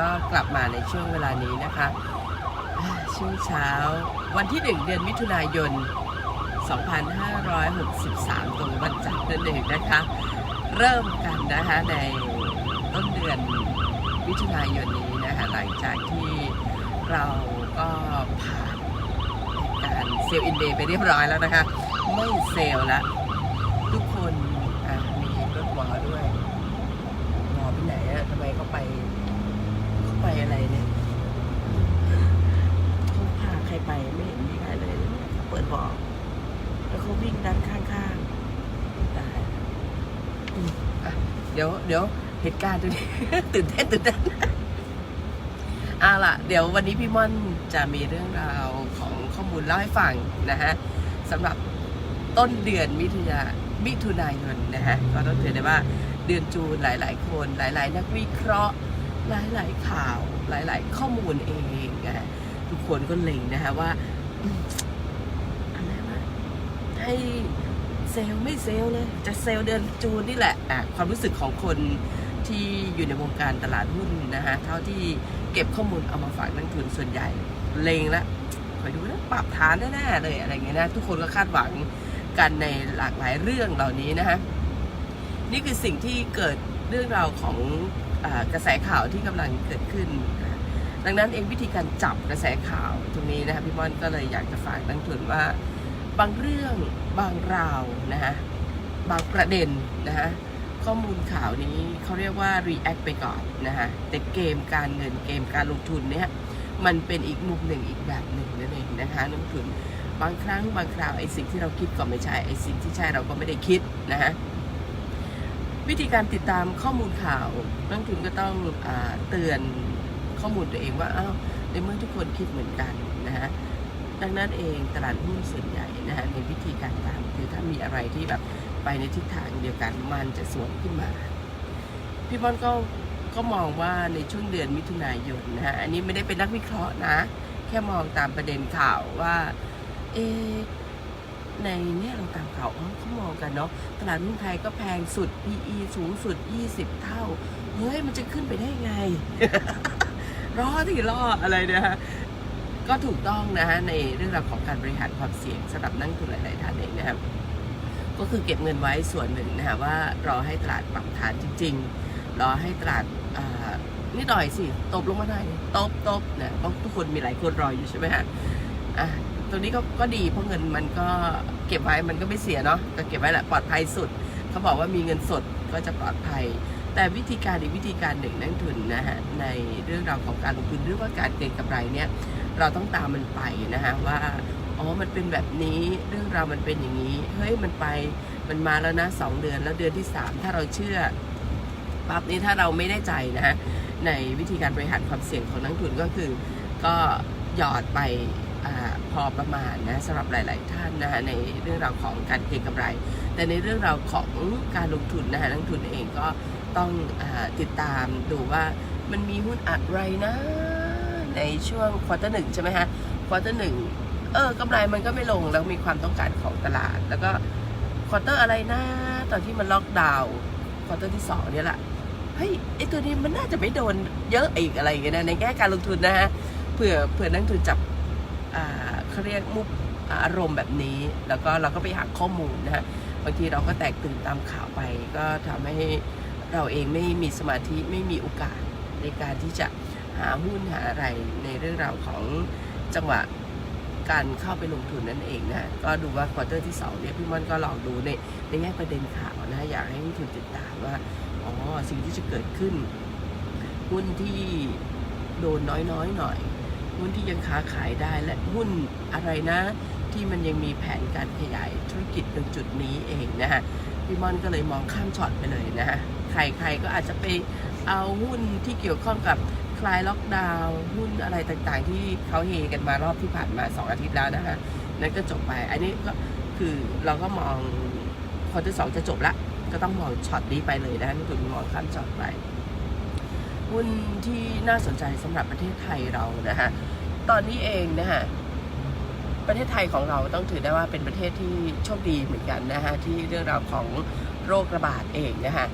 ก็กลับมาในช่วงเวลานี้นะคะช่วงเช้าวันที่ 1 เดือนมิถุนายน 2563 ตรงวันจันทร์นั่นเองนะคะ เริ่มกันนะคะในต้นเดือนมิถุนายนนี้นะคะหลังจากที่เราก็ผ่านการเซลล์อินเดย์ไปเรียบร้อยแล้วนะคะ ไม่เซลล์แล้วทุกคนอะมีรถหมอด้วยหมอไปไหนอะทำไมเขาไปเขาไปอะไรเนี่ยเขาพาใครไปไม่เห็นมีใครเลยเขาเปิด บอก แล้วเขาวิ่งด้านข้างๆตายอืมอะเดี๋ยวเดี๋ยวเหตุการณ์ตรงนี้ ตื่นเต้นตื่นเต้นเอาล่ะ เดี๋ยววันนี้พี่ม่อนจะมีเรื่องราวของข้อมูลเล่าให้ฟังนะฮะสำหรับต้นเดือนมิถุนามิถุนายนนะฮะก็ต้องถือได้ว่าเดือนจูนหลาย ๆ คน หลาย ๆ นักวิเคราะห์ หลาย ๆ ข่าว หลาย ๆ ข้อมูลเองนะทุกคนก็เล็งนะฮะว่า ให้เซลไม่เซลเลยจะเซลเดือนจูนนี่แหละอะความรู้สึกของคนที่อยู่ในวงการตลาดหุ้นนะฮะเท่าที่เก็บข้อมูลเอามาฝากนักทุนส่วนใหญ่เลงแล้วคอยดูนะปรับฐานแน่ๆเลยอะไรเงี้ยนะทุกคนก็คาดหวังกันในหลากหลายเรื่องเหล่านี้นะฮะนี่คือสิ่งที่เกิดเรื่องราวของอกระแสข่าวที่กำลังเกิดขึ้น ดังนั้นเองวิธีการจับกระแสข่าวตรงนี้นะคะพี่ม่อนก็เลยอยากจะฝากนักทุนว่า บางเรื่องบางราวนะฮะบางประเด็นนะฮะข้อมูลข่าวนี้เขาเรียกว่า react ไปก่อนนะฮะแต่เกมการเงินเกมการลงทุนเนี่ยมันเป็นอีกมุมหนึ่งอีกแบบหนึ่งนั่นเองนะคะนักลงทุนบางครั้งบางคราวไอ้สิ่งที่เราคิดก็ไม่ใช่ไอ้สิ่งที่ใช่เราก็ไม่ได้คิดนะฮะวิธีการติดตามข้อมูลข่าวนักลงทุนก็ต้องอเตือนข้อมูลตัวเองว่าอ้าวในเมื่อทุกคนคิดเหมือนกันนะฮะ ดังนั้นเองตลาดหุ้นส่วนใหญ่นะฮะในวิธีการตามคือถ้ามีอะไรที่แบบไปในทิศทางเดียวกันมันจะสวนขึ้นมา พี่บอลก็ก็มองว่าในช่วงเดือนมิถุนายนนะฮะอันนี้ไม่ได้เป็นนักวิเคราะห์นะ แค่มองตามประเด็นข่าวว่า เอในเนี่ยเราตามข่าวเขามองกันเนาะตลาดหุ้นไทยก็แพงสุด PE สูงสุด 20 เท่า เฮ้ย มันจะขึ้นไปได้ไง รอที่รออะไรเนี่ยฮะ ก็ถูกต้องนะฮะในเรื่องราวของการบริหารความเสี่ยงสำหรับนักทุนหลาย ๆ ท่านเองนะครับก็คือเก็บเงินไว้ส่วนหนึ่งนะฮะว่ารอให้ตลาดปรับฐานจริง ๆ รอให้ตลาดอ่านิดหน่อยสิตบลงมาหน่อยตบตบเนี่ยเพราะทุกคนมีหลายคนรออยู่ใช่ไหมฮะอะตรงนี้ก็ก็ดีเพราะเงินมันก็เก็บไว้มันก็ไม่เสียเนาะก็เก็บไว้แหละปลอดภัยสุด เขาบอกว่ามีเงินสดก็จะปลอดภัย แต่วิธีการอีกวิธีการหนึ่งนักทุนนะฮะในเรื่องราวของการลงทุนหรือว่าการเก็งกำไรเนี่ย เราต้องตามมันไปนะฮะว่าอ๋อมันเป็นแบบนี้เรื่องราวมันเป็นอย่างนี้เฮ้ยมันไปมันมาแล้วนะสองเดือนแล้วเดือนที่สามถ้าเราเชื่อปั๊บนี้ถ้าเราไม่แน่ใจนะฮะในวิธีการบริหารความเสี่ยงของนักทุนก็คือก็หยอดไปอพอประมาณนะสำหรับหลาย ๆ ท่านนะฮะในเรื่องราวของการเก็งกำไร แต่ในเรื่องราวของการลงทุนนะฮะนักทุนเองก็ต้องอติดตามดูว่ามันมีหุ้นอะไรนะ ในช่วงควอเตอร์หนึ่งใช่ไหมฮะควอเตอร์หนึ่งเออกำไรมันก็ไม่ลงแล้วมีความต้องการของตลาด แล้วก็ควอเตอร์อะไรนะตอนที่มันล็อกดาวน์ควอเตอร์ที่สองเนี่ยแหละเฮ้ยไอตัวนี้มันน่าจะไม่โดนเยอะอีกอะไรอย่างเงี้ยนะในแง่การลงทุนนะฮะเผื่อเผื่อนักทุนจับอ่าเขาเรียกมุกอารมณ์แบบนี้ แล้วก็เราก็ไปหาข้อมูลนะฮะบางทีเราก็แตกตื่นตามข่าวไป ก็ทำให้เราเองไม่มีสมาธิไม่มีโอกาสในการที่จะ หาหุ้นหาอะไรในเรื่องราวของจังหวะการเข้าไปลงทุนนั่นเองนะก็ดูว่าควอเตอร์ที่สองเนี่ยพี่ม่อนก็ลองดูในในแง่ประเด็นข่าวนะอยากให้ทุนติดตามว่าอ๋อสิ่งที่จะเกิดขึ้น หุ้นที่โดนน้อยๆหน่อย หุ้นที่ยังค้าขายได้และหุ้นอะไรนะ ที่มันยังมีแผนการขยายธุรกิจตรงจุดนี้เองนะฮะพี่ม่อนก็เลยมองข้ามช็อตไปเลยนะฮะใครๆก็อาจจะไปเอาหุ้นที่เกี่ยวข้องกับ คลายล็อกดาวน์หุ้นอะไรต่างๆ ที่เขาเฮกันมารอบที่ผ่านมา 2 อาทิตย์แล้วนะฮะนั่นก็จบไป อันนี้ก็คือเราก็มองคอเตอร์สองจะจบละ ก็ต้องมองช็อตนี้ไปเลยนะนักทุนมองข้ามช็อตไปหุ้นที่น่าสนใจสำหรับประเทศไทยเรานะฮะตอนนี้เองนะฮะประเทศไทยของเราต้องถือได้ว่าเป็นประเทศที่โชคดีเหมือนกันนะฮะที่เรื่องราวของโรคระบาดเองนะฮะ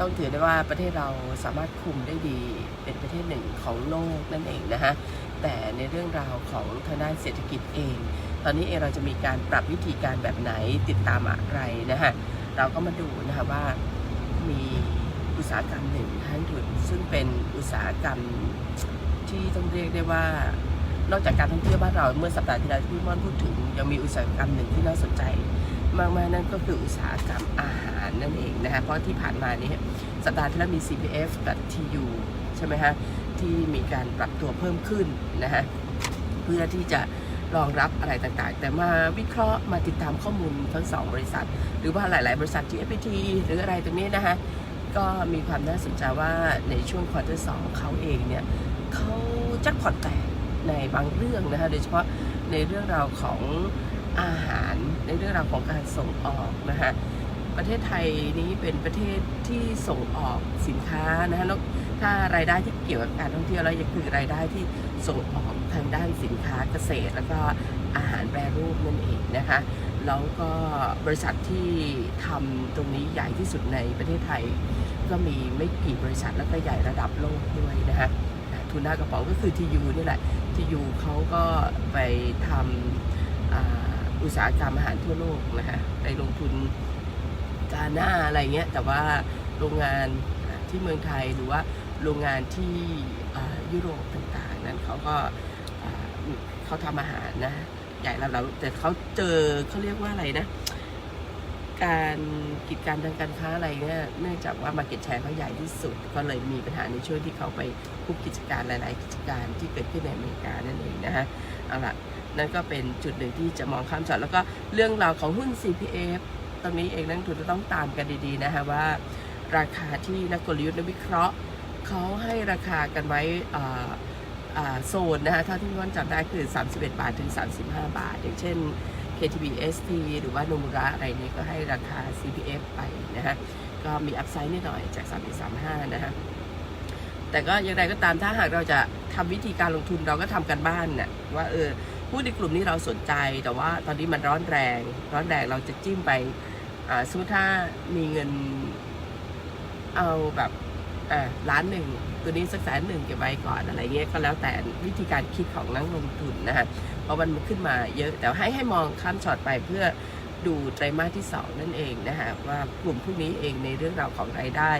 ต้องถือได้ว่าประเทศเราสามารถคุมได้ดีเป็นประเทศหนึ่งของโลกนั่นเองนะฮะแต่ในเรื่องราวของทางด้านเศรษฐกิจเอง ตอนนี้เองเราจะมีการปรับวิธีการแบบไหนติดตามอะไรนะฮะเราก็มาดูนะคะว่ามีอุตสาหกรรมหนึ่งท่านทุนซึ่งเป็นอุตสาหกรรมที่ต้องเรียกได้ว่านอกจากการท่องเที่ยวบ้านเราเมื่อสัปดาห์ที่แล้วที่พี่ม่อนพูดถึงยังมีอุตสาหกรรมหนึ่งที่น่าสนใจ มากๆนั่นก็คืออุตสาหกรรมอาหาร นั่นเองนะคะเพราะที่ผ่านมานี้สัปดาห์ที่แล้วมี CPF กับ TU ใช่ไหมฮะที่มีการปรับตัวเพิ่มขึ้นนะฮะเพื่อที่จะรองรับอะไรต่างๆ แต่มาวิเคราะห์มาติดตามข้อมูลทั้งสองบริษัท หรือว่าหลายๆ บริษัทที่ FPT หรืออะไรตรงนี้นะคะก็มีความน่าสนใจว่าในช่วงควอเตอร์สองเขาเองเนี่ยเขาจักพอตแตกในบางเรื่องนะคะโดยเฉพาะในเรื่องราวของอาหารในเรื่องราวของการส่งออกนะฮะ ประเทศไทยนี้เป็นประเทศที่ส่งออกสินค้านะฮะนอกถ้ารายได้ที่เกี่ยวกับการท่องเที่ยวแล้วยังคือรายได้ที่ส่งออกทางด้านสินค้าเกษตร แล้วก็อาหารแปรรูปนั่นเองนะคะแล้วก็บริษัทที่ทำตรงนี้ใหญ่ที่สุดในประเทศไทย ก็มีไม่กี่บริษัทแล้วก็ใหญ่ระดับโลกด้วยนะคะทุนหน้ากระเป๋องก็คือทียูนี่แหละทียูเขาก็ไปทำอ่าอุตสาหกรรมอาหารทั่วโลกนะฮะไปลงทุน กาหน้าอะไรเงี้ยแต่ว่าโรงงานที่เมืองไทยหรือว่าโรงงานที่ยุโรปต่างๆ นั้นเขาก็เขาทำอาหารนะใหญ่ระดับแต่เขาเจอเขาเรียกว่าอะไรนะ การกิจการทางการค้าอะไรเนี่ยเนื่องจากว่ามาเก็ตแชร์เขาใหญ่ที่สุด ก็เลยมีปัญหาในช่วงที่เขาไปคุบกิจการหลาย ๆ กิจการที่เกิดขึ้นในอเมริกานั่นเองนะฮะเอาล่ะนั่นก็เป็นจุดหนึ่งที่จะมองข้ามช็อตแล้วก็เรื่องราวของหุ้น CPF ตรงนี้เองนักทุนจะต้องตามกันดีๆนะคะว่า ราคาที่นักกลยุทธ์นักวิเคราะห์เขาให้ราคากันไว้โซนนะคะเท่าที่พี่ว่านจำได้คือ 31 บาทถึง 35 บาท อย่างเช่น KTB ST หรือว่าโนมุระอะไรนี้ก็ให้ราคา CPF ไปนะฮะก็มีอัพไซด์นิดหน่อยจาก 3.35 นะฮะแต่ก็อย่างไรก็ตามถ้าหากเราจะทำวิธีการลงทุนเราก็ทำกันบ้านน่ะว่าเออหุ้นในกลุ่มนี้เราสนใจ แต่ว่าตอนนี้มันร้อนแรง ร้อนแรงเราจะจิ้มไป อ่าสมมติถ้ามีเงินเอาแบบอ่าล้านหนึ่งตัวนี้สักแสนหนึ่งเก็บไว้ก่อนอะไรเงี้ยก็แล้วแต่วิธีการคิดของนักลงทุนนะฮะเพราะมันขึ้นมาเยอะแต่ให้ให้มองข้ามช็อตไปเพื่อดูไตรมาสที่สองนั่นเองนะฮะว่ากลุ่มพวกนี้เองในเรื่องราวของรายได้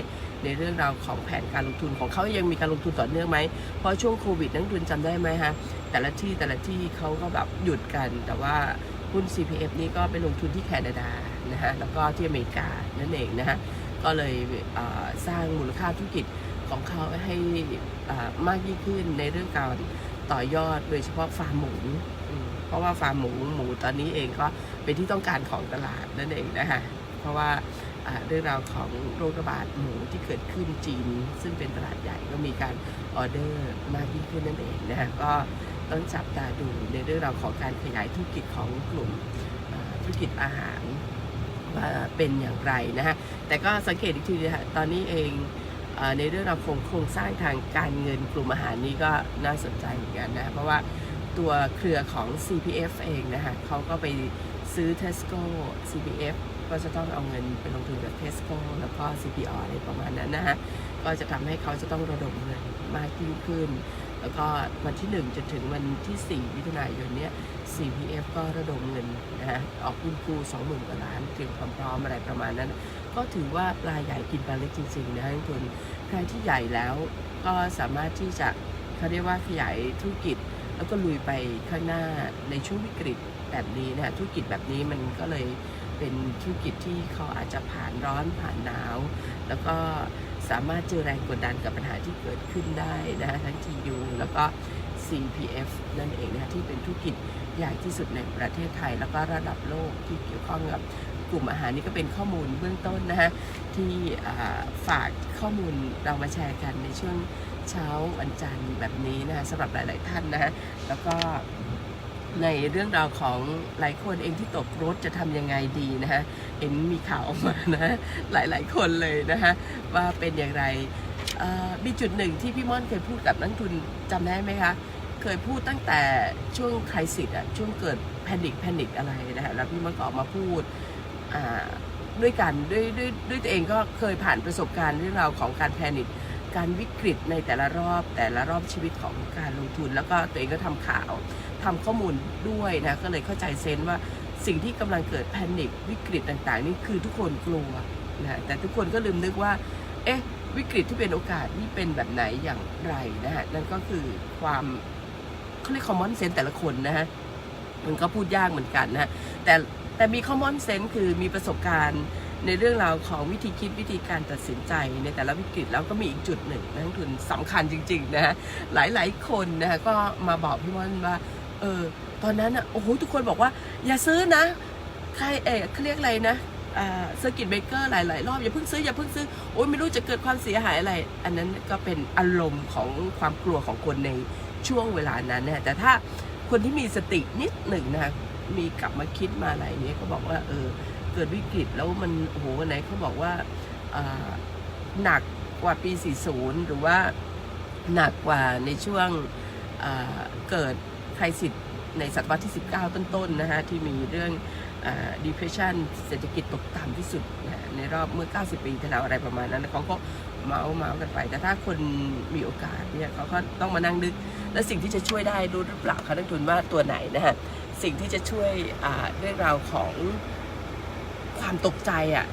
ในเรื่องราวของแผนการลงทุนของเขายังมีการลงทุนต่อเนื่องไหมเพราะช่วงโควิดนักลงทุนจำได้ไหมฮะแต่ละที่แต่ละที่เขาก็แบบหยุดกัน แต่ว่าหุ้น CPF นี่ก็ไปลงทุนที่แคนาดา นะฮะแล้วก็ที่อเมริกานั่นเองนะฮะก็เลยสร้างมูลค่าธุรกิจของเขาให้มากยิ่งขึ้นในเรื่องการต่อยอดโดยเฉพาะฟาร์มหมูเพราะว่าฟาร์มหมูหมูตอนนี้เองก็เป็นที่ต้องการของตลาดนั่นเองนะฮะเพราะว่าเรื่องราวของโรคระบาดหมูที่เกิดขึ้นจีน ซึ่งเป็นตลาดใหญ่ก็มีการออเดอร์มากยิ่งขึ้นนั่นเองนะฮะก็ต้องจับตาดูในเรื่องราวของการขยายธุรกิจของกลุ่มธุรกิจอาหาร ว่าเป็นอย่างไรนะฮะ แต่ก็สังเกตอีกทีนะฮะตอนนี้เองในเรื่องราวโครงโครงสร้างทางการเงินกลุ่มอาหารนี้ก็น่าสนใจเหมือนกันนะ เพราะว่าตัวเครือของ CPF เองนะฮะเขาก็ไปซื้อ Tesco CPF ก็จะต้องเอาเงินไปลงทุนกับ Tesco แล้วก็ CPO อะไรประมาณนั้นนะฮะ ก็จะทำให้เขาจะต้องระดมเงินมากยิ่งขึ้น แล้วก็วันที่ 1 จนถึงวันที่ 4 มิถุนายนเนี้ย CPF ก็ระดมเงินนะฮะออกหุ้นกู้20,000กว่าล้านเตรียมความพร้อมอะไรประมาณนั้น ก็ถือว่าปลาใหญ่กินปลาเล็กจริงๆนะนักลงทุนใครที่ใหญ่แล้วก็สามารถที่จะเขาเรียกว่าขยายธุรกิจ แล้วก็ลุยไปข้างหน้าในช่วงวิกฤตแบบนี้นะธุรกิจแบบนี้มันก็เลยเป็นธุรกิจที่เขาอาจจะผ่านร้อนผ่านหนาว แล้วก็ สามารถเจอแรงกดดันกับปัญหาที่เกิดขึ้นได้นะฮะทั้ง TU แล้วก็ CPF นั่นเองนะฮะที่เป็นธุรกิจใหญ่ที่สุดในประเทศไทย แล้วก็ระดับโลกที่เกี่ยวข้องกับกลุ่มอาหารนี่ก็เป็นข้อมูลเบื้องต้นนะฮะที่ฝากข้อมูลเรามาแชร์กันในช่วงเช้าวันจันทร์แบบนี้นะฮะสำหรับหลาย ๆ ท่านนะฮะแล้วก็ ในเรื่องราวของหลายคนเองที่ตกรถจะทำยังไงดีนะฮะเห็นมีข่าวออกมานะหลาย ๆ คนเลยนะฮะว่าเป็นอย่างไรมีจุดหนึ่งที่พี่ม่อนเคยพูดกับนักทุนจำได้ไหมคะ เคยพูดตั้งแต่ช่วงคริสิสอะช่วงเกิดแพนิคแพนิคอะไรนะฮะแล้วพี่ม่อนก็ออกมาพูดด้วยกันด้วยด้วยด้วยตัวเองก็เคยผ่านประสบการณ์เรื่องราวของการแพนิค การวิกฤตในแต่ละรอบแต่ละรอบชีวิตของการลงทุน แล้วก็ตัวเองก็ทำข่าวทำข้อมูลด้วยนะก็เลยเข้าใจเซนส์ว่าสิ่งที่กำลังเกิดแพนิควิกฤตต่างๆ นี่คือทุกคนกลัวนะแต่ทุกคนก็ลืมนึกว่า เอ๊ะ วิกฤตที่เป็นโอกาสนี่เป็นแบบไหนอย่างไรนะฮะนั่นก็คือความเขาเรียก common sense แต่ละคนนะฮะมันก็พูดยากเหมือนกันนะฮะแต่แต่มี common sense คือมีประสบการณ์ ในเรื่องราวของวิธีคิดวิธีการตัดสินใจในแต่ละวิกฤตแล้วก็มีอีกจุดหนึ่งนักลงทุนสำคัญจริงๆนะฮะหลายๆคนนะฮะก็มาบอกพี่ม่อนว่าเออตอนนั้นอะโอ้โหทุกคนบอกว่าอย่าซื้อนะใครเออเขาเรียกอะไรนะเซอร์กิตเบเกอร์หลาย ๆ รอบ อย่าเพิ่งซื้อ อย่าเพิ่งซื้อ โอ้ยไม่รู้จะเกิดความเสียหายอะไร อันนั้นก็เป็นอารมณ์ของความกลัวของคนในช่วงเวลานั้นนะแต่ถ้าคนที่มีสตินิดหนึ่งนะคะมีกลับมาคิดมาอะไรเนี้ยก็บอกว่าเออ เกิดวิกฤตแล้วมันโอ้โหวันไหนเขาบอกว่าหนักกว่าปี 40 หรือว่าหนักกว่าในช่วงเกิดไครสิสในศตวรรษที่ 19 ต้นๆนะฮะที่มีเรื่อง depression เศรษฐกิจตกต่ำที่สุดนะในรอบเมื่อ 90 ปีที่แล้วอะไรประมาณนั้นเขาก็เมาส์เมาส์กันไป แต่ถ้าคนมีโอกาสเนี่ยเขาก็ต้องมานั่งนึก และสิ่งที่จะช่วยได้รู้หรือเปล่าคะนักทุนว่าตัวไหนนะฮะสิ่งที่จะช่วยเรื่องราวของ ความตกใจอะ่ะ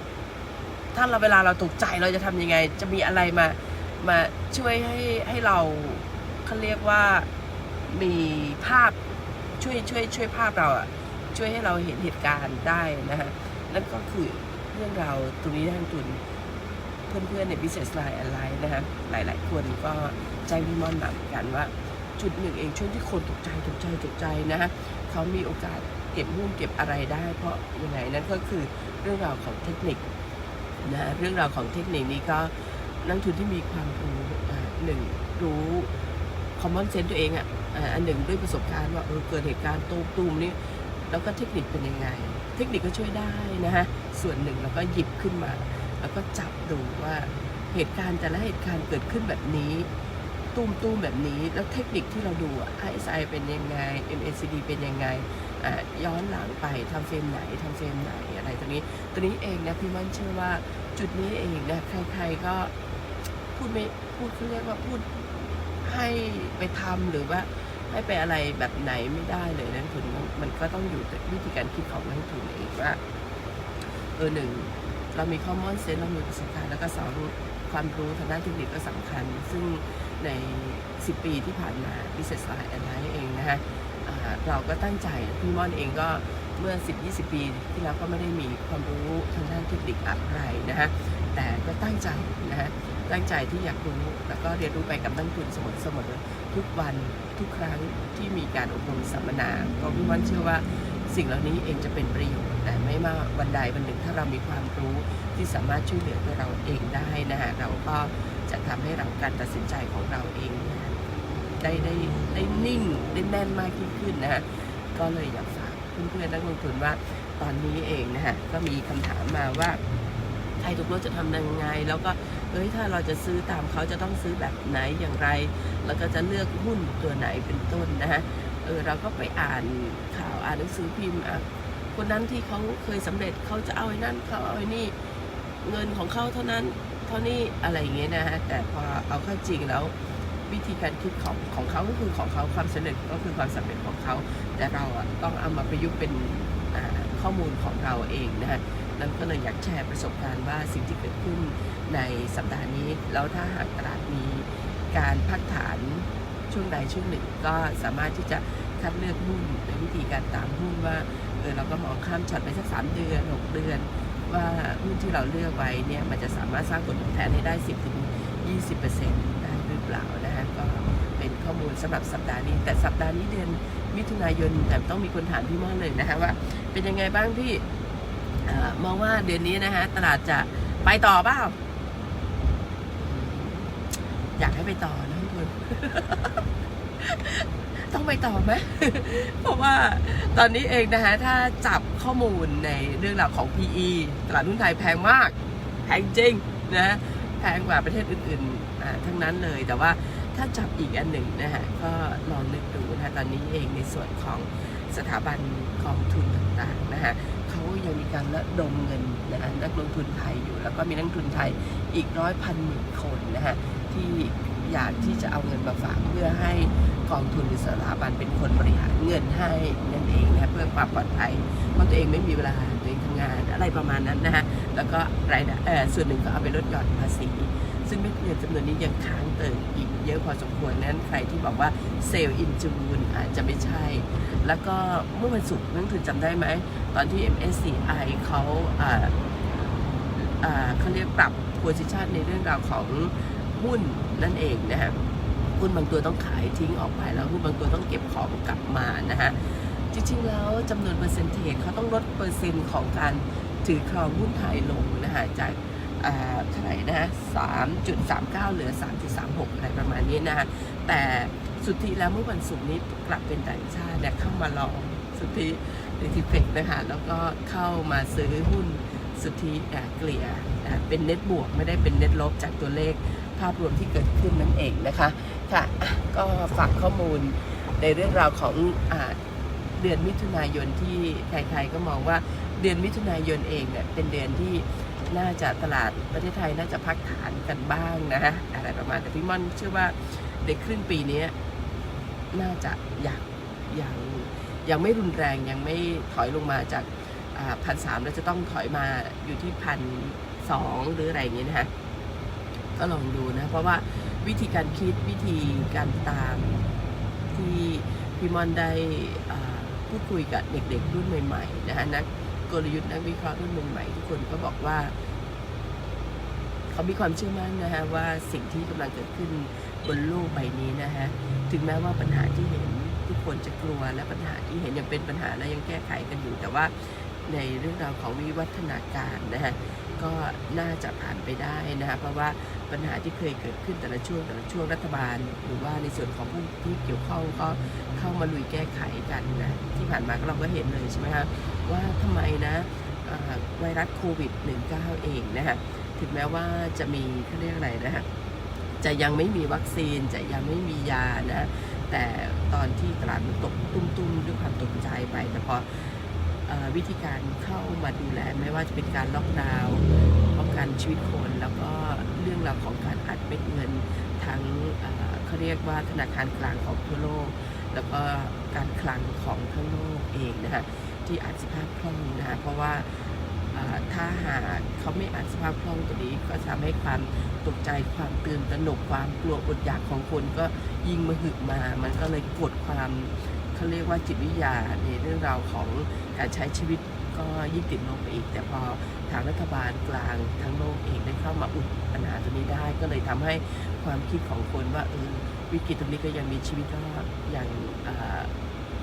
ถ้าเราเวลาเราตกใจเราจะทำยังไง จะมีอะไรมามาช่วยให้ให้เราเขาเรียกว่ามีภาพช่วยช่วยช่วยภาพเราอะ่ะช่วยให้เราเห็นเหตุการณ์ได้นะฮะนั่นก็คือเรื่องราวตรงนี้ทานทุนเพื่อนๆใน Business Line อะไรนะฮะหลายๆ คนก็แจ้งพี่มอนหมือนกันว่า จุดหนึ่งเองช่วงที่คนตกใจตกใจตกใจนะฮะเขามีโอกาส เก็บหุ้นเก็บอะไรได้ เพราะยังไงนั่นก็คือเรื่องราวของเทคนิคนะเรื่องราวของเทคนิคนี้ก็นักทุนที่มีความรู้หนึ่งรู้ common sense ตัวเองอะอันหนึ่งด้วยประสบการณ์ว่าเออเกิดเหตุการณ์ตูมตูมนี้แล้วก็เทคนิคเป็นยังไง เทคนิคก็ช่วยได้นะฮะส่วนหนึ่งเราก็หยิบขึ้นมา แล้วก็จับดูว่าเหตุการณ์แต่ละเหตุการณ์เกิดขึ้นแบบนี้ตุ้มตุ้มแบบนี้ แล้วเทคนิคที่เราดูอะ RSI เป็นยังไง MACD เป็นยังไง ย้อนหลังไปทำเฟรมไหนทำเฟรมไหนอะไรตรงนี้ตัวนี้เองนะพี่มั่นเชื่อว่าจุดนี้เองนะใครๆก็พูดไม่พูดเขาเรียกว่าพูดให้ไปทำหรือว่าให้ไปอะไรแบบไหนไม่ได้เลยนักทุนมันมันก็ต้องอยู่ที่วิธีการคิดของนักทุนเองว่าเออหนึ่งเรามีข้อมูลเซนเรามีประสบการณ์แล้วก็สองความรู้ทางด้านเทคนิคก็สำคัญ ซึ่งใน 10 ปีที่ผ่านมา Business Line a l l i เองนะฮะ เราก็ตั้งใจพี่ม่อนเองก็เมื่อ 10-20 ปีที่แล้วก็ไม่ได้มีความรู้ทางด้านเทคนิคอะไรนะฮะแต่ก็ตั้งใจนะฮะตั้งใจที่อยากรู้แล้วก็เรียนรู้ไปกับนักทุนเสมอๆทุกวันทุกครั้งที่มีการอบรมสัมมนาเพราะพี่ม่อนเชื่อว่าสิ่งเหล่านี้เองจะเป็นประโยชน์แต่ไม่มาวันใดวันหนึ่งถ้าเรามีความรู้ที่สามารถช่วยเหลือตัวเราเองได้นะฮะเราก็จะทำให้เราการตัดสินใจของเราเองนี่ย ได้ได้ได้นิ่งได้แน่นมากยิ่งขึ้นนะฮะก็เลยอยากฝากเพื่อนๆนักลงทุนว่าตอนนี้เองนะฮะก็มีคำถามมาว่าไทยทุกรถจะทำยังไง แล้วก็เอ้ยถ้าเราจะซื้อตามเขาจะต้องซื้อแบบไหนอย่างไร แล้วก็จะเลือกหุ้นตัวไหนเป็นต้นนะฮะเออเราก็ไปอ่านข่าวอ่านหนังสือพิมพ์อะคนนั้นที่เขาเคยสำเร็จเขาจะเอาไอ้นั่นเขาเอาไอ้นี่เงินของเขาเท่านั้นเท่านี้อะไรอย่างเงี้ยนะฮะแต่พอเอาเข้าจริงแล้ว วิธีการคิดของของเขาก็คือของเขาความสำเร็จก็คือความสำเร็จของเขา แต่เราอะต้องเอามาประยุกต์เป็นข้อมูลของเราเองนะฮะนั่นก็เลยอยากแชร์ประสบการณ์ว่าสิ่งที่เกิดขึ้นในสัปดาห์นี้ แล้วถ้าหากตลาดมีการพักฐานช่วงใดช่วงหนึ่ง ก็สามารถที่จะคัดเลือกหุ้นในวิธีการตามหุ้นว่าเออเราก็มองข้ามช็อตไปสักสามเดือนหกเดือน ว่าหุ้นที่เราเลือกไว้เนี่ยมันจะสามารถสร้างผลตอบแทนให้ได้10ถึง20%ได้หรือเปล่านะฮะก็เป็นข้อมูลสำหรับสัปดาห์นี้ แต่สัปดาห์นี้เดือนมิถุนายนแต่ต้องมีคนถามพี่ม่อนเลยนะคะว่า เป็นยังไงบ้างพี่เอ่อมองว่าเดือนนี้นะฮะตลาดจะไปต่อเปล่าอยากให้ไปต่อนะทุกคนต้องไปต่อไหม เพราะว่าตอนนี้เองนะฮะ ถ้าจับข้อมูลในเรื่องราวของ PE ตลาดหุ้นไทยแพงมาก แพงจริงนะ แพงกว่าประเทศอื่น ๆ ทั้งนั้นเลย แต่ว่าถ้าจับอีกอันหนึ่งนะฮะก็ลองนึกดูนะตอนนี้เองในส่วนของสถาบันกองทุนต่างๆนะฮะเขายังมีการระดมเงินนะฮะนักลงทุนไทยอยู่ แล้วก็มีนักลงทุนไทยอีกร้อยพันหมื่นคนนะฮะที่อยากที่จะเอาเงินมาฝากเพื่อให้กองทุนหรือสถาบันเป็นคนบริหารเงินให้นั่นเองนะเพื่อความปลอดภัยเพราะตัวเองไม่มีเวลาตัวเองทำงานอะไรประมาณนั้นนะฮะแล้วก็รายได้ส่วนหนึ่งก็เอาไปลดหย่อนภาษี ซึ่งเม็ดเงินจำนวนนี้ยังค้างเติ่งอีกเยอะพอสมควรนั้นใครที่บอกว่าเซลล์อินจูนอาจจะไม่ใช่ แล้วก็เมื่อวันศุกร์นักลงจำได้ไหม ตอนที่ MSCI เขาเขาเรียกปรับ position ในเรื่องราวของหุ้นนั่นเองนะฮะหุ้นบางตัวต้องขายทิ้งออกไปแล้วหุ้นบางตัวต้องเก็บของกลับมานะฮะจริงๆแล้วจำนวนเปอร์เซ็นต์เทจเขาต้องลดเปอร์เซ็นต์ของการถือครองหุ้นไทยลงนะฮะจากอ่า เท่าไหร่นะฮะ3.39 เหลือ 3.36 อะไรประมาณนี้นะฮะแต่สุดทีแล้วเมื่อวันศุกร์นี้กลับเป็นต่างชาติเนี่ยเข้ามาลองสุทธิดิทิเฟกนะคะแล้วก็เข้ามาซื้อหุ้นสุทธิเกลี่ยเป็นเน็ตบวกไม่ได้เป็นเน็ตลบจากตัวเลขภาพรวมที่เกิดขึ้นนั่นเองนะคะค่ะก็ฝากข้อมูลในเรื่องราวของอเดือนมิถุนายนที่ใครๆก็มองว่าเดือนมิถุนายนเองเนี่ยเป็นเดือนที่น่าจะตลาด ประเทศไทยน่าจะพักฐานกันบ้างนะฮะอะไรประมาณ แต่พี่ม่อนเชื่อว่าในครึ่งปีนี้น่าจะยังยังยังไม่รุนแรงยังไม่ถอยลงมาจากพันสามแล้วจะต้องถอยมาอยู่ที่พันสองหรืออะไรอย่างเงี้ยนะฮะก็ลองดูนะ เพราะว่าวิธีการคิดวิธีการตามที่พี่ม่อนได้พูดคุยกับเด็กๆรุ่นใหม่ๆนะฮะนักกลยุทธ์นักวิเคราะห์รุ่นใหม่ๆทุกคนก็บอกว่า เขามีความเชื่อมั่นนะฮะว่าสิ่งที่กำลังเกิดขึ้นบนโลกใบนี้นะฮะถึงแม้ว่าปัญหาที่เห็นทุกคนจะกลัวและปัญหาที่เห็นยังเป็นปัญหาและยังแก้ไขกันอยู่ แต่ว่าในเรื่องราวของวิวัฒนาการนะฮะก็น่าจะผ่านไปได้นะฮะเพราะว่าปัญหาที่เคยเกิดขึ้นแต่ละช่วงแต่ละช่วงรัฐบาล หรือว่าในส่วนของผู้ที่เกี่ยวข้องก็เข้ามาลุยแก้ไขกันนะที่ผ่านมาเราก็เห็นเลยใช่ไหมคะว่าทำไมนะไวรัสโควิด -19 เองนะฮะ ถึงแม้ว่าจะมีเขาเรียกอะไรนะฮะจะยังไม่มีวัคซีนจะยังไม่มียานะแต่ตอนที่ตลาดมันตกตุ้มๆด้วยความตกใจไป แต่พออวิธีการเข้ามาดูแลไม่ว่าจะเป็นการล็อกดาวน์ป้องกันชีวิตคน แล้วก็เรื่องราวของการอัดเม็ดเงินทั้งเขาเรียกว่าธนาคารกลางของทั่วโลก แล้วก็การคลังของทั้งโลกเองนะฮะที่อาจสภาพคล่องนะฮะเพราะว่า ถ้าหากเขาไม่อาจสภาพคล่องตัวนี้ ก็ทำให้ความตกใจความตื่นตระหนกความกลัวอดอยากของคนก็ยิ่งมาหึกมา มันก็เลยกดความเขาเรียกว่าจิตวิทยาในเรื่องราวของการใช้ชีวิตก็ยิ่งติดลบไปอีก แต่พอทางรัฐบาลกลางทั้งโลกเองได้เข้ามาอุดปัญหาตัวนี้ได้ ก็เลยทำให้ความคิดของคนว่าเออวิกฤตตรงนี้ก็ยังมีชีวิตรอดอย่าง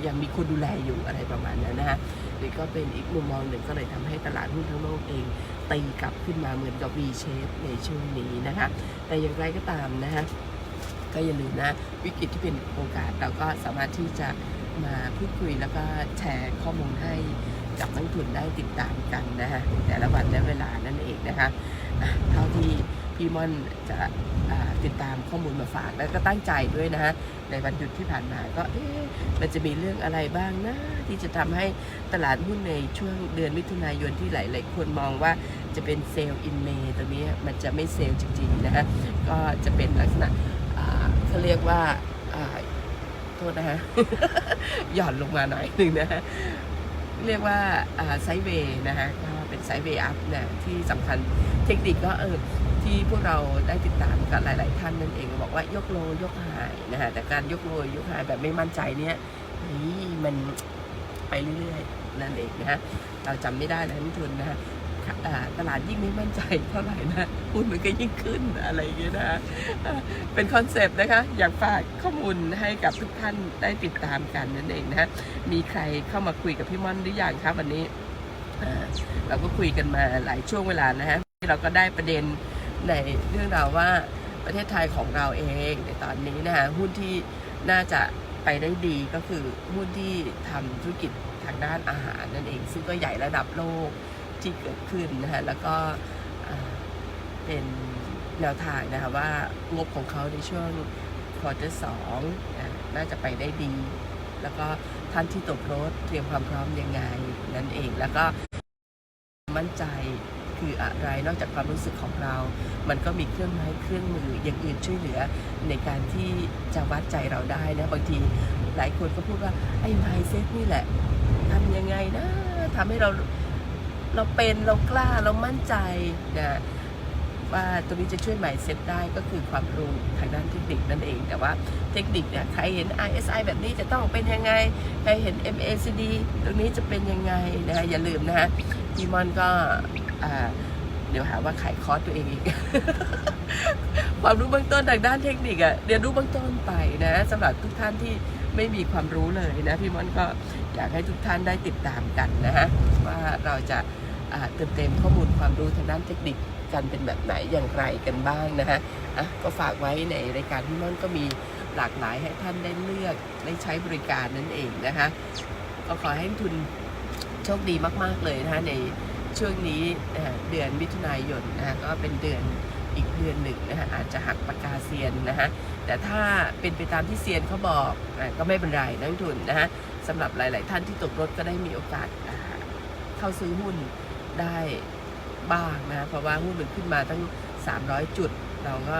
ยังมีคนดูแลอยู่อะไรประมาณนั้นนะฮะนี่ก็เป็นอีกมุมมองหนึ่งก็เลยทำให้ตลาดหุ้นทั้งโลกเองตีกลับขึ้นมาเหมือนกับ V shape ในช่วงนี้นะคะแต่อย่างไรก็ตามนะฮะก็อย่าลืมนะวิกฤตที่เป็นโอกาสเราก็สามารถที่จะมาพูดคุยแล้วก็แชร์ข้อมูลให้กับนักทุนได้ติดตามกันนะฮะแต่ละวันและเวลานั่นเองนะคะเท่าที่ พี่ม่อนจะติดตามข้อมูลมาฝากแล้วก็ตั้งใจด้วยนะฮะในวันหยุดที่ผ่านมาก็เอ๊ะมันจะมีเรื่องอะไรบ้างนะ ที่จะทำให้ตลาดหุ้นในช่วงเดือนมิถุนายนที่หลาย ๆ คนมองว่าจะเป็นเซลล์อินเมย์ตรงนี้มันจะไม่เซลล์จริง ๆ นะฮะก็จะเป็นลักษณะเขาเรียกว่าโทษนะฮะหย่อนลงมาหน่อยหนึ่งนะฮะเรียกว่าไซเวย์นะฮะก็เป็นไซเวย์อัพนะที่สำคัญเทคนิคก็เออ ที่พวกเราได้ติดตามกับหลาย ๆ ท่านนั่นเองบอกว่ายกโลยกหายนะฮะแต่การยกโลยกหายแบบไม่มั่นใจเนี่ยนี่มันไปเรื่อย ๆ นั่นเองนะฮะเราจำไม่ได้นะนักทุนนะฮะตลาดยิ่งไม่มั่นใจเท่าไหร่นะหุ้นมันก็ยิ่งขึ้นอะไรอย่างเงี้ยนะ เป็นคอนเซปต์นะคะ อยากฝากข้อมูลให้กับทุกท่านได้ติดตามกันนั่นเองนะมีใครเข้ามาคุยกับพี่ม่อนหรือยังครับวันนี้เราก็คุยกันมาหลายช่วงเวลานะฮะเราก็ได้ประเด็น ในเรื่องราวว่าประเทศไทยของเราเองในตอนนี้นะคะหุ้นที่น่าจะไปได้ดีก็คือหุ้นที่ทำธุรกิจทางด้านอาหารนั่นเอง ซึ่งก็ใหญ่ระดับโลกที่เกิดขึ้นนะคะแล้วก็เป็นแนวทางนะคะว่างบของเขาในช่วงควอเตอร์สองน่าจะไปได้ดี แล้วก็ท่านที่ตกรถเตรียมความพร้อมยังไงนั่นเองแล้วก็มั่นใจ คืออะไรนอกจากความรู้สึกของเรา มันก็มีเครื่องไม้เครื่องมืออย่างอื่นช่วยเหลือในการที่จะวัดใจเราได้นะบางทีหลายคนก็พูดว่าไอ้ mindset นี่แหละทำยังไงนะทำให้เราเราเป็นเรากล้าเรามั่นใจนะว่าตรงนี้จะช่วย mindset ได้ก็คือความรู้ทางด้านเทคนิคนั่นเอง แต่ว่าเทคนิคเนี่ยใครเห็น ISI แบบนี้จะต้องเป็นยังไง ใครเห็น MACD ตรงนี้จะเป็นยังไงนะอย่าลืมนะฮะพี่มอนก็ เดี๋ยวหาว่าขายคอร์สตัวเองอีก ความรู้เบื้องต้นทางด้านเทคนิคอะเรียนรู้เบื้องต้นไปนะสำหรับทุกท่านที่ไม่มีความรู้เลยนะพี่มอนก็อยากให้ทุกท่านได้ติดตามกันนะฮะว่าเราจะเติมเต็มข้อมูลความรู้ทางด้านเทคนิคกันเป็นแบบไหนอย่างไรกันบ้างนะฮะอะก็ฝากไว้ในรายการพี่มอนก็มีหลากหลายให้ท่านได้เลือกได้ใช้บริการนั่นเองนะคะก็ขอให้ทุนโชคดีมาก ๆ เลยนะคะใน ช่วงนี้เดือนมิถุนายนนะฮะก็เป็นเดือนอีกเดือนหนึ่งนะฮะอาจจะหักปากกาเซียนนะฮะแต่ถ้าเป็นไปตามที่เซียนเขาบอกนะก็ไม่เป็นไรนักทุนนะฮะสำหรับหลาย ๆ ท่านที่ตกรถก็ได้มีโอกาสเข้าซื้อหุ้นได้บ้างนะเพราะว่าหุ้นมันขึ้นมาตั้ง 300 จุด เราก็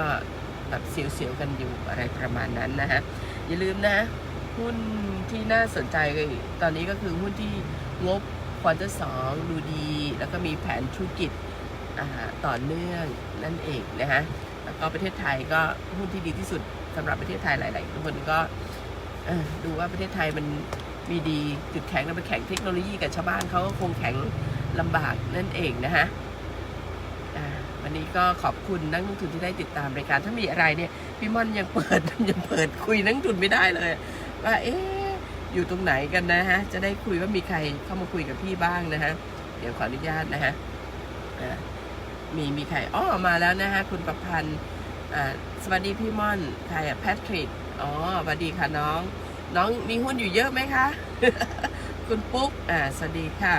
แบบเสียว ๆ กันอยู่อะไรประมาณนั้นนะฮะอย่าลืมนะ หุ้นที่น่าสนใจตอนนี้ก็คือหุ้นที่งบ ควอเตอร์สองดูดี แล้วก็มีแผนธุรกิจต่อเนื่องนั่นเองนะฮะแล้วก็ประเทศไทยก็หุ้นที่ดีที่สุดสำหรับประเทศไทยหลาย ๆ คนก็ดูว่าประเทศไทยมันมีดีจุดแข็งแล้วไปแข่งเทคโนโลยีกับชาวบ้านเขาก็คงแข็งลำบากนั่นเองนะฮะวันนี้ก็ขอบคุณนักลงทุนที่ได้ติดตามรายการถ้ามีอะไรเนี่ยพี่ม่อนยังเปิดยังเปิดคุยนักลงทุนไม่ได้เลยว่าเอ๊ะ อยู่ตรงไหนกันนะฮะ จะได้คุยว่ามีใครเข้ามาคุยกับพี่บ้างนะฮะ เดี๋ยวขออนุญาตนะฮะมีมีใครอ้อมาแล้วนะฮะ คุณประพันธ์สวัสดีพี่ม่อนใครอะแพทริกอ๋อสวัสดีค่ะน้อง น้องมีหุ้นอยู่เยอะไหมคะ คุณปุ๊กอ่าสวัสดีค่ะ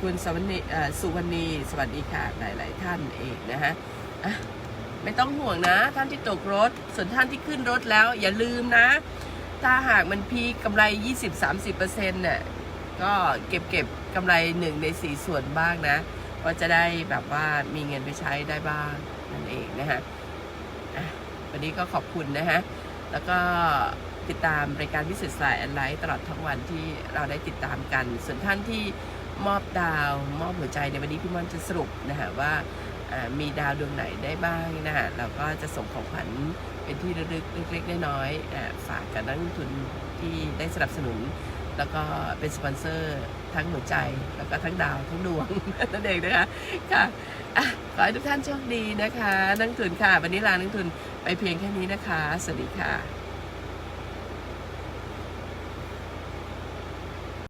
คุณสวรรณีอ่าสุวรรณีสวัสดีค่ะหลาย ๆ ท่านเองนะฮะไม่ต้องห่วงนะ ท่านที่ตกรถ ส่วนท่านที่ขึ้นรถแล้ว อย่าลืมนะ ถ้าหากมันพีคกำไร 20-30%เนี่ยก็เก็บเก็บกำไรหนึ่งในสี่ส่วนบ้างนะ ก็จะได้แบบว่ามีเงินไปใช้ได้บ้างนั่นเองนะฮะวันนี้ก็ขอบคุณนะฮะ แล้วก็ติดตามรายการวิสิตสายแอนไลท์ตลอดทั้งวันที่เราได้ติดตามกัน ส่วนท่านที่มอบดาว มอบหัวใจในวันนี้พี่ม่อนจะสรุปนะฮะว่าอ่ามีดาวดวงไหนได้บ้างนะฮะเราก็จะส่งของขวัญ เป็นที่ระลึกเล็กๆน้อยๆฝากกับนักลงทุนที่ได้สนับสนุน แล้วก็เป็นสปอนเซอร์ทั้งหัวใจ แล้วก็ทั้งดาวทั้งดวงนั่นเองนะคะค่ะอะขอให้ทุกท่านโชคดีนะคะ นักทุนค่ะ วันนี้ลานักทุนไปเพียงแค่นี้นะคะ สวัสดีค่ะ